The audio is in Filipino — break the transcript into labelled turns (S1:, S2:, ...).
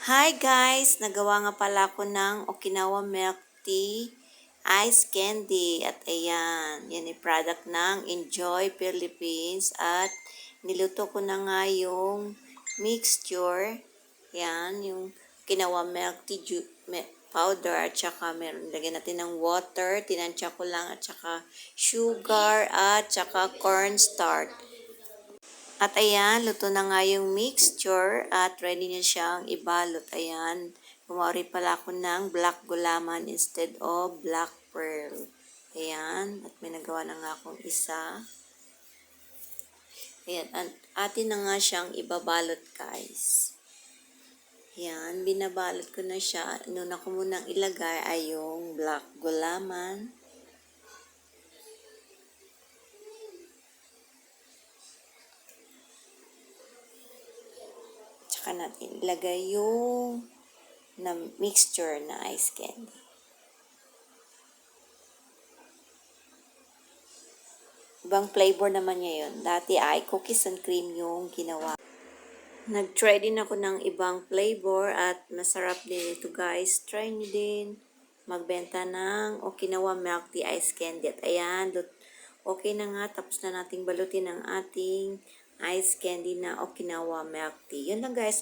S1: Hi guys! Nagawa nga pala ko ng Okinawa Milk Tea Ice Candy. At ayan, yan ay product ng Enjoy Philippines. At niluto ko na nga yung mixture. Yan, yung Okinawa Milk Tea powder. At saka meron, lagyan natin ng water. Tinansya ko lang. At saka sugar. At saka cornstarch. At ayan, luto na nga yung mixture at ready na siyang ibalot. Ayan, kumari pala ako ng black gulaman instead of black pearl. Ayan, at may nagawa na nga akong isa. Ayan, at atin na nga siyang ibabalot guys. Ayan, binabalot ko na siya. Nuna ko munang ilagay ay yung black gulaman. Tsaka natin ilagay yung na mixture na ice candy. Ibang flavor naman niya yun. Dati ay cookies and cream yung ginawa. Nag-try din ako ng ibang flavor at masarap din ito guys. Try nyo din magbenta ng Okinawa Milk Tea Ice Candy. At ayan, okay na nga. Tapos na nating balutin ang ating ice candy na Okinawa Milk Tea. Yun lang guys.